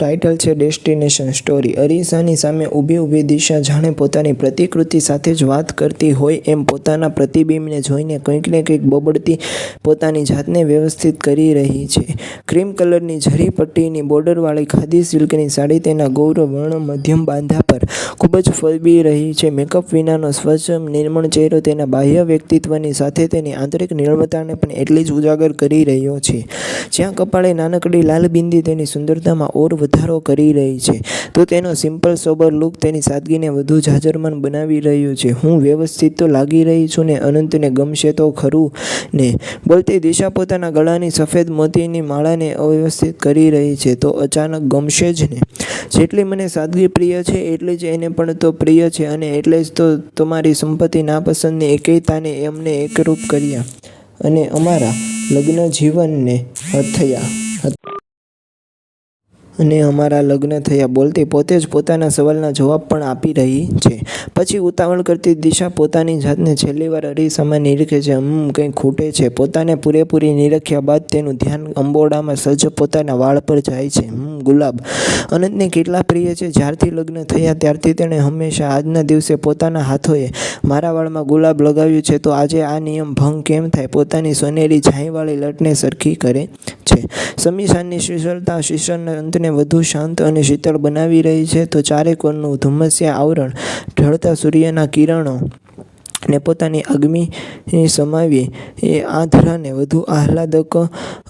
Title છે destination story અરીસાની સામે ઊભી ઊભી દિશા જાણે પોતાની પ્રતિકૃતિ સાથે જ વાત કરતી હોય એમ પોતાના પ્રતિબિંબને જોઈને કંઈક ને કંઈક બબડતી પોતાની જાતને વ્યવસ્થિત કરી રહી છે. ક્રીમ કલરની ઝરી પટ્ટીની બોર્ડરવાળી ખાદી સિલ્કની સાડી તેના ગૌરવ વર્ણ મધ્યમ બાંધા પર ખૂબ જ ફરબી રહી છે. મેકઅપ વિનાનો સ્વચ્છ નિર્મળ ચહેરો તેના બાહ્ય વ્યક્તિત્વની સાથે તેની આંતરિક નિર્મળતાને પણ એટલી જ ઉજાગર કરી રહ્યો છે. જ્યાં કપાળે નાનકડી લાલ બિંદી તેની સુંદરતામાં ઓર વધારો કરી રહી છે. તો તેનો સિમ્પલ સોબર લુક તેની સાદગીને વધુ જાજરમાન બનાવી રહ્યું છે. હું વ્યવસ્થિત તો લાગી રહી છું ને અનંતને ગમશે તો ખરું ને. બોલતી દિશા પોતાના ગળાની સફેદ મોતીની માળાને અવ્યવસ્થિત કરી રહી છે તો અચાનક ગમશે જ ને. જેટલી મને સાદગી પ્રિય છે એટલી જ એને પણ તો પ્રિય છે અને એટલે જ તો તમારી સંપત્તિ નાપસંદની એકેયતાને એમને એકરૂપ કર્યા. અને અમારા લગ્ન જીવનને થયા અને અમારા લગ્ન થયા. બોલતી પોતે જ પોતાના સવાલના જવાબ પણ આપી રહી છે. પછી ઉતાવળ કરતી દિશા પોતાની જાતને છેલ્લી વાર અરીસામાં નિરીખે છે. હમ કંઈ ખૂટે છે. પોતાને પૂરેપૂરી નિરખ્યા બાદ તેનું ધ્યાન અંબોડામાં સજ્જ પોતાના વાળ પર જાય છે. હમ ગુલાબ. અનંતને કેટલા પ્રિય છે. જ્યારથી લગ્ન થયા ત્યારથી તેણે હંમેશા આજના દિવસે પોતાના હાથોએ મારા વાળમાં ગુલાબ લગાવ્યું છે. તો આજે આ નિયમ ભંગ કેમ થાય? પોતાની સોનેરી છાંયવાળી લટને સરખી કરે છે. સમીશાનની શિશળતા શિશળના અંતને વધુ શાંત અને શીતળ બનાવી રહી છે, તો ચારે કોરનું ધુમ્મસિયા આવરણ ઢળતા સૂર્યના કિરણો ને પોતાની અગ્નિ સમાવી એ આ ધરાને વધુ આહલાદક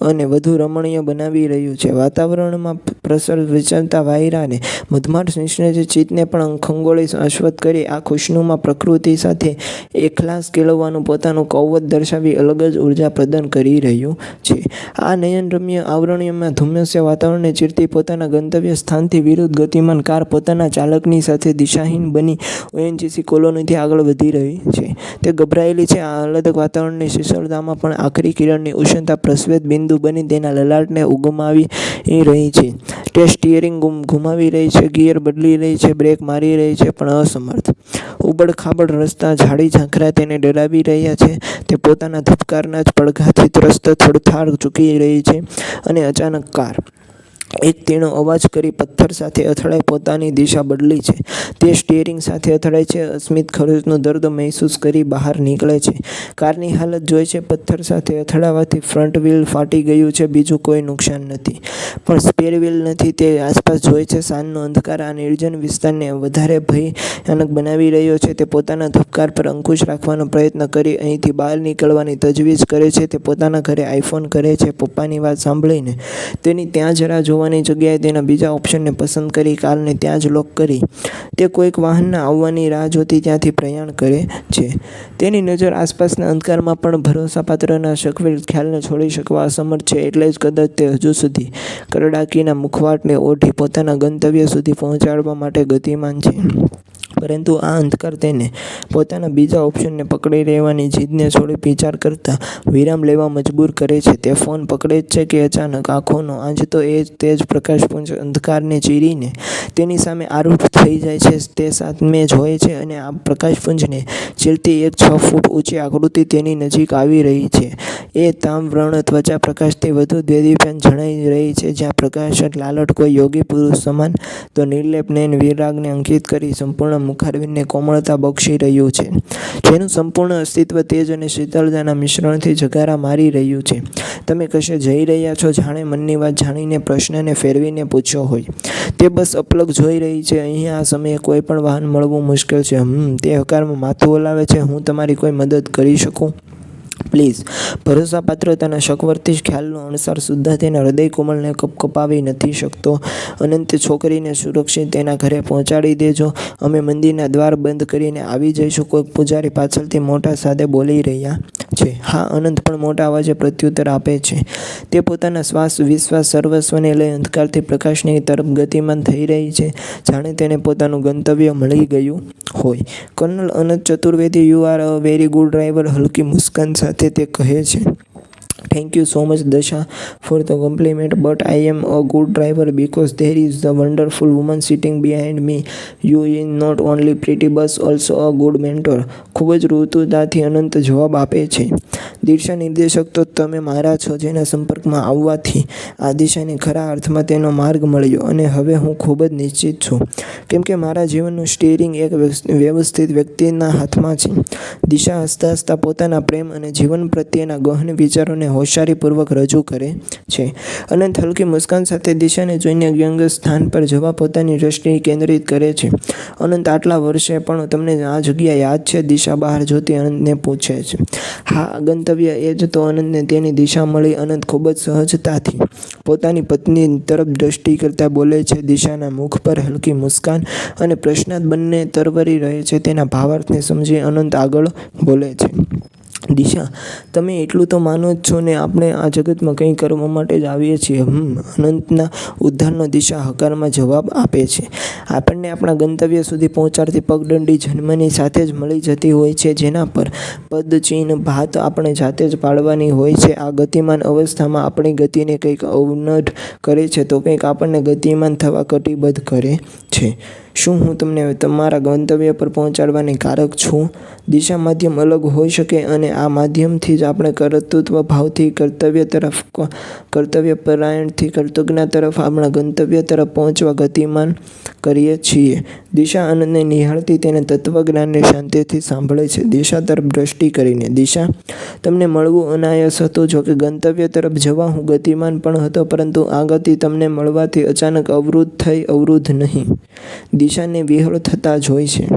અને વધુ રમણીય બનાવી રહ્યું છે. વાતાવરણમાં પ્રસર વિચરતા વાયરાને મધમાટ નિષ્ઠે ચિત્તને પણ ખંગોળી શાશ્વત કરી, આ ખુશનુમા પ્રકૃતિ સાથે એકલાસ કેળવવાનું પોતાનું કૌવત દર્શાવી અલગ જ ઊર્જા પ્રદાન કરી રહ્યું છે. આ નયનરમ્ય આવરણ્યમાં ધુમ્મસ્ય વાતાવરણને ચીરતી પોતાના ગંતવ્ય સ્થાનથી વિરુદ્ધ ગતિમાન કાર પોતાના ચાલકની સાથે દિશાહીન બની. ઓએનજીસી કોલોનીથી આગળ વધી રહી છે તે ગભરાયેલી છે. આ આહલાદક વાતાવરણની શીતળતામાં પણ આખરી કિરણની ઉષ્ણતા પ્રસ્વેદ બિંદુ બની તેના લલાટને ઉગમાવી રહી છે. તે સ્ટિયરિંગ ઘુમાવી રહી છે. ગિયર બદલી રહી છે. બ્રેક મારી રહી છે, પણ અસમર્થ. ઉબડ ખાબડ રસ્તા ઝાડી ઝાંખરા તેને ડરાવી રહ્યા છે. તે પોતાના ધબકારના જ પડઘાથી ત્રસ્ત, થડથાળ ચૂકી રહી છે અને અચાનક કાર એક તેણો અવાજ કરી પથ્થર સાથે અથડાઈ પોતાની દિશા બદલી છે. તે સ્ટિયરિંગ સાથે અથડાય છે. અસ્મિત ખરોચનું દર્દ મહેસૂસ કરી બહાર નીકળે છે. કારની હાલત જોઈ છે. પથ્થર સાથે અથડાવાથી ફ્રન્ટ વ્હીલ ફાટી ગયું છે. બીજું કોઈ નુકસાન નથી. પણ સ્પેર વ્હીલ નથી. તે આસપાસ જોઈ છે. સાંજનો અંધકાર આ નિર્જન વિસ્તારને વધારે ભયાનક બનાવી રહ્યો છે. તે પોતાના ધબકાર પર અંકુશ રાખવાનો પ્રયત્ન કરી અહીંથી બહાર નીકળવાની તજવીજ કરે છે. તે પોતાના ઘરે આઈફોન કરે છે. પપ્પાની વાત સાંભળીને તેની ત્યાં જરા જોવાની જગ્યાએ તેના બીજા ઓપ્શનને પસંદ કરી, કારને ત્યાં જ લોક કરી. તે કોઈક વાહનના આવવાની રાહ જોતી ત્યાંથી પ્રયાણ કરે છે. તેની નજર આસપાસના અંધકારમાં પણ ભરોસાપાત્રના શકવેલ ખ્યાલને છોડી શકવા અસમર્થ છે, એટલે જ કદાચ તે હજુ સુધી કરડાકીના મુખવાટને ઓઢી પોતાના ગંતવ્ય સુધી પહોંચાડવા માટે ગતિમાન છે. પરંતુ આ અંધકાર તેને પોતાના બીજા ઓપ્શનને પકડી રહેવાની જીદને છોડી વિચાર કરતા વિરામ લેવા મજબૂર કરે છે. તે ફોન પકડે જ છે કે અચાનક આંખોનો આંજતો એ જ તેજ પ્રકાશપુંજ અંધકારને ચીરીને તેની સામે આરૂઢ થઈ જાય છે. તે સામે જોએ છે અને આ પ્રકાશપુંજને ચીરતી એક છ ફૂટ ઊંચી આકૃતિ તેની નજીક આવી રહી છે. એ તામ્રવર્ણ ત્વચા પ્રકાશથી વધુ દેદીપ્યમાન જણાઈ રહી છે. જ્યાં પ્રકાશ લાલટ કોઈ યોગી પુરુષ સમાન તો નિર્લેપ નયન વિરાગને અંકિત કરી સંપૂર્ણ મુખારવિંદને કોમળતા બક્ષી રહ્યું છે. જેનું સંપૂર્ણ અસ્તિત્વ તેજ અને શીતળતાના મિશ્રણથી જગારા મારી રહ્યું છે. તમે કશે જઈ રહ્યા છો જાણે મનની વાત જાણીને પ્રશ્નને ફેરવીને પૂછ્યો હોય. તે બસ અપલગ જોઈ રહી છે. અહીંયા આ સમયે કોઈ પણ વાહન મળવું મુશ્કેલ છે. હમ, તે હકારમાં માથું હલાવે છે. હું તમારી કોઈ મદદ કરી શકું? પ્લીઝ. ભરોસાપાત્રતાના શકવર્તી ખ્યાલનો અણસાર સુદ્ધા તેના હૃદય કોમળને કપકપાવી નથી શકતો. અનંત છોકરીને સુરક્ષિત તેના ઘરે પહોંચાડી દેજો. અમે મંદિરના દ્વાર બંધ કરીને આવી જઈશું. કોઈક પૂજારી પાછળથી મોટા સાથે બોલી રહ્યા છે. હા, અનંત પણ મોટા અવાજે પ્રત્યુત્તર આપે છે. તે પોતાના શ્વાસ, વિશ્વાસ સર્વસ્વને લઈ અંધકારથી પ્રકાશની તરફ ગતિમાન થઈ રહી છે. જાણે તેને પોતાનું ગંતવ્ય મળી ગયું હોય. Colonel Anant Chaturvedi, you are a very good driver, હલકી મુસ્કાન સાથે તે કહે છે. Thank you so much Dasha for the compliment but I am a good driver because there is the wonderful woman sitting behind me you in not only pretty but also a good mentor ખૂબ જ ઋતુતાથી અનંત જવાબ આપે છે. દિશા નિર્દેશક, તો તમે મારા છો જેના સંપર્કમાં આવવાથી આ દિશાને ખરા અર્થમાં તેનો માર્ગ મળ્યો અને હવે હું ખૂબ જ નિશ્ચિત છું. કેમ કે મારા જીવનનું સ્ટીરિંગ એક વ્યવસ્થિત વ્યક્તિના હાથમાં છે. દિશા હસતા હસતા પોતાના પ્રેમ અને જીવન પ્રત્યેના ગહન વિચારોને હોશિયારીપૂર્વક રજૂ કરે છે. અનંત હલકી મુસ્કાન સાથે દિશાને જોઈને વ્યંગ સ્થાન પર જવા પોતાની દ્રષ્ટિ કેન્દ્રિત કરે છે. અનંત આટલા વર્ષે પણ તમને આ જગ્યા યાદ છે? દિશા બહાર જોતી અનંતને પૂછે છે. હા, ગંતવ્ય એ જ તો અનંતને તેની દિશા મળી. અનંત ખૂબ જ સહજતાથી પોતાની પત્ની તરફ દ્રષ્ટિ કરતા બોલે છે. દિશાના મુખ પર હલકી મુસ્કાન અને પ્રશ્નાર્થ બંને તરવરી રહે છે. તેના ભાવાર્થને સમજી અનંત આગળ બોલે છે. દિશા. તમે એટલું તો માનો જ છો ને, આપણે આ જગતમાં કંઈ કરવા માટે જ આવીએ છીએ. હમ, અનંતના ઉદ્ધારનો દિશા હકારમાં જવાબ આપે છે. આપણને આપણા ગંતવ્ય સુધી પહોંચાડતી પગદંડી જન્મની સાથે જ મળી જતી હોય છે, જેના પર પદચિહ્ન ભાત આપણે જાતે જ પાડવાની હોય છે. આ ગતિમાન અવસ્થામાં આપણી ગતિને કંઈક અવનઢ કરે છે, તો કંઈક આપણને ગતિમાન થવા કટિબદ્ધ કરે છે. શું હું તમને તમારા ગંતવ્ય પર પહોંચાડવાની કારક છું? દિશા માધ્યમ અલગ હોઈ શકે અને આ માધ્યમથી જ આપણે કર્તૃત્વ ભાવથી કર્તવ્ય તરફ કર્તવ્ય પરાયણથી કર્તજ્ઞા તરફ આપણા ગંતવ્ય તરફ પહોંચવા ગતિમાન કરીએ છીએ. દિશા આનંદને નિહાળતી તેને તત્વજ્ઞાનને શાંતિથી સાંભળે છે. દિશા તરફ દ્રષ્ટિ કરીને. દિશા, તમને મળવું અનાયાસ હતું જો કે ગંતવ્ય તરફ જવા હું ગતિમાન પણ હતો, પરંતુ આ ગતિ તમને મળવાથી અચાનક અવરોધ થઈ અવરોધ નહીં. દિશાને વિહળ થતા જ હોય છે.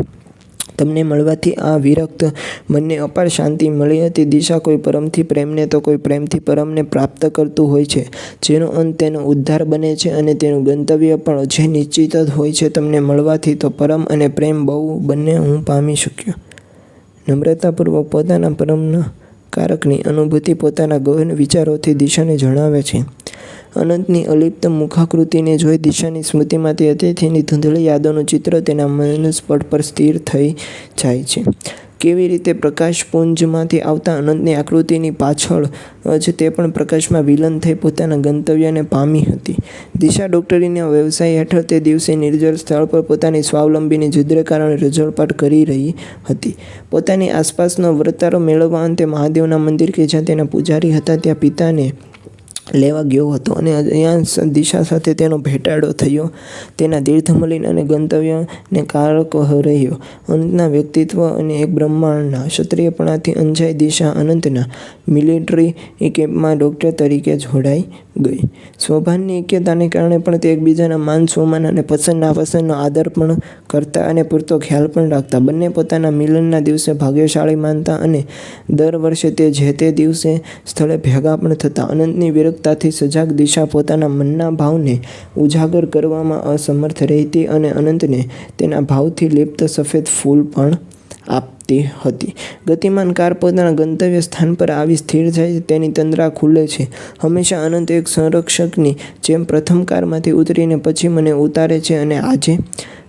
તમને મળવાથી આ વિરક્ત મનને અપાર શાંતિ મળી હતી. દિશા કોઈ પરમથી પ્રેમને તો કોઈ પ્રેમથી પરમને પ્રાપ્ત કરતું હોય છે. જેનો અંત તેનો ઉદ્ધાર બને છે અને તેનું ગંતવ્ય પણ જે નિશ્ચિત જ હોય છે તમને મળવાથી તો પરમ અને પ્રેમ બહુ બંને હું પામી શક્યો. નમ્રતાપૂર્વક પોતાના પરમના કારકની અનુભૂતિ પોતાના ગહન વિચારોથી દિશાને જણાવે છે. અનંતની અલિપ્ત મુખાકૃતિને જોઈ દિશાની સ્મૃતિમાંથી અતિથિની ધૂંધળી યાદોનું ચિત્ર તેના મનસ્પટ પર સ્થિર થઈ જાય છે. કેવી રીતે પ્રકાશપુંજમાંથી આવતા અનંતની આકૃતિની પાછળ, જ તે પણ પ્રકાશમાં વિલન થઈ પોતાના ગંતવ્યને પામી હતી. દિશા ડોક્ટરીના વ્યવસાય હેઠળ તે દિવસે નિર્જળ સ્થળ પર પોતાની સ્વાવલંબીની જુદ્ર કારણે રજળપાટ કરી રહી હતી. પોતાની આસપાસનો વર્તારો મેળવવા અંતે મહાદેવના મંદિર કે જ્યાં તેના પૂજારી હતા, ત્યાં પિતાને લેવા ગયો હતો અને અહીંયા દિશા સાથે તેનો ભેટાડો થયો. તેના તીર્થમલિન અને ગંતવ્યને કારક રહ્યો. અનંતના વ્યક્તિત્વ અને એક બ્રહ્માંડના ક્ષત્રિયપણાથી અંજાઈ દિશા અનંતના મિલિટરી કેમ્પમાં ડૉક્ટર તરીકે જોડાઈ ગઈ. સ્વભાનની એક્યતાને કારણે પણ તે એકબીજાના માન, સન્માન અને પસંદ નાપસંદનો આદર પણ કરતા અને પૂરતો ખ્યાલ પણ રાખતા. બંને પોતાના મિલનના દિવસે ભાગ્યશાળી માનતા અને દર વર્ષે તે જે તે દિવસે સ્થળે ભેગા પણ થતા. અનંતની વિરક્તાથી સજાગ દિશા પોતાના મનના ભાવને ઉજાગર કરવામાં અસમર્થ રહેતી અને અનંતને તેના ભાવથી લિપ્ત સફેદ ફૂલ પણ આપતી હતી. ગતિમાન કાર પોતાના ગંતવ્ય સ્થાન પર આવી સ્થિર છે, તેની તંદ્રા ખુલે છે. હંમેશા અનંત એક સંરક્ષકની જેમ પ્રથમ કારમાંથી ઉતરીને પછી મને ઉતારે છે અને આજે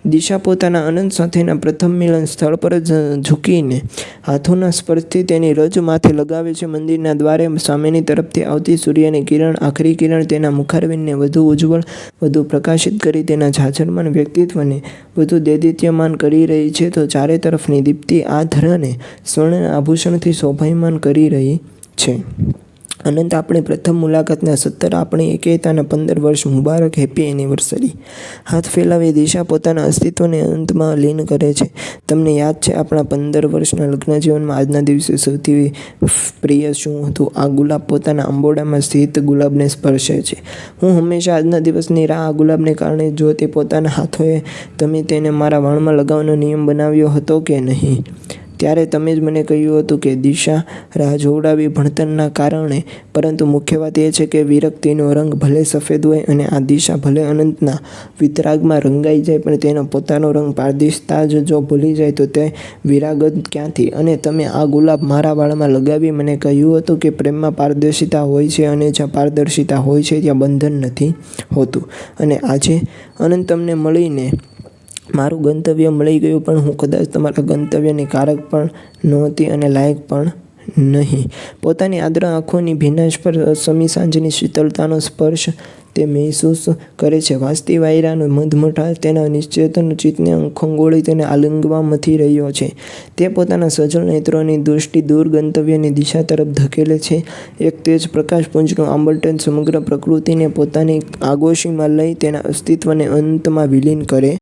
દિશા પોતાના અનંત સાથેના પ્રથમ મિલન સ્થળ પર જ ઝૂકીને હાથોના સ્પર્શથી તેની રજ માથે લગાવે છે. મંદિરના દ્વારે સામેની તરફથી આવતી સૂર્યની કિરણ, આખરી કિરણ તેના મુખારવિંદને વધુ ઉજ્જવળ, વધુ પ્રકાશિત કરી તેના ઝાઝરમાન વ્યક્તિત્વને વધુ દૈદિત્યમાન કરી રહી છે. તો ચારે તરફની દીપ્તિ આ ધરાને સ્વર્ણ આભૂષણથી શોભાયમાન કરી રહી છે. અનંત, આપણી પ્રથમ મુલાકાતના સત્તર, આપણી એકેતાના પંદર વર્ષ મુબારક, હેપી એનિવર્સરી. હાથ ફેલાવી દિશા પોતાના અસ્તિત્વને અંતમાં લીન કરે છે. તમને યાદ છે, આપણા પંદર વર્ષના લગ્ન જીવનમાં આજના દિવસે સૌથી પ્રિય શું હતું? આ ગુલાબ પોતાના અંબોડામાં સ્થિત ગુલાબને સ્પર્શે છે. હું હંમેશા આજના દિવસની રાહ આ ગુલાબને કારણે જો તે પોતાના હાથોએ તમે તેને મારા વાળમાં લગાવવાનો નિયમ બનાવ્યો હતો કે નહીં? ત્યારે તમે જ મને કહ્યું હતું કે દિશા રાહ જોવડાવી ભણતરના કારણે. પરંતુ મુખ્ય વાત એ છે કે વિરક્તિનો રંગ ભલે સફેદ હોય અને આ દિશા ભલે અનંતના વિતરાગમાં રંગાઈ જાય, પણ તેનો પોતાનો રંગ પારદર્શિતા જ જો ભૂલી જાય તો તે વિરાગત ક્યાંથી? અને તમે આ ગુલાબ મારા વાળમાં લગાવી મને કહ્યું હતું કે પ્રેમમાં પારદર્શિતા હોય છે અને જ્યાં પારદર્શિતા હોય છે ત્યાં બંધન નથી હોતું. અને આજે અનંત તમને મળીને મારું ગંતવ્ય મળી ગયું પણ હું કદાચ તમારા ગંતવ્યની કારક પણ નહોતી અને લાયક પણ નહીં. પોતાની આદ્ર આંખોની ભીનાશ પર સમી સાંજની શીતળતાનો સ્પર્શ તે મહેસૂસ કરે છે. વાસતી વાયરાનો મધમઠા તેના નિશ્ચેતન ચિત્તને ખંગોળી તેને આલિંગવા મથી રહ્યો છે. તે પોતાના સજળ નેત્રોની દૃષ્ટિ દૂર ગંતવ્યની દિશા તરફ ધકેલે છે. એક તેજ પ્રકાશપુંજનું આંબલટન સમગ્ર પ્રકૃતિને પોતાની આગોશીમાં લઈ તેના અસ્તિત્વને અંતમાં વિલીન કરે.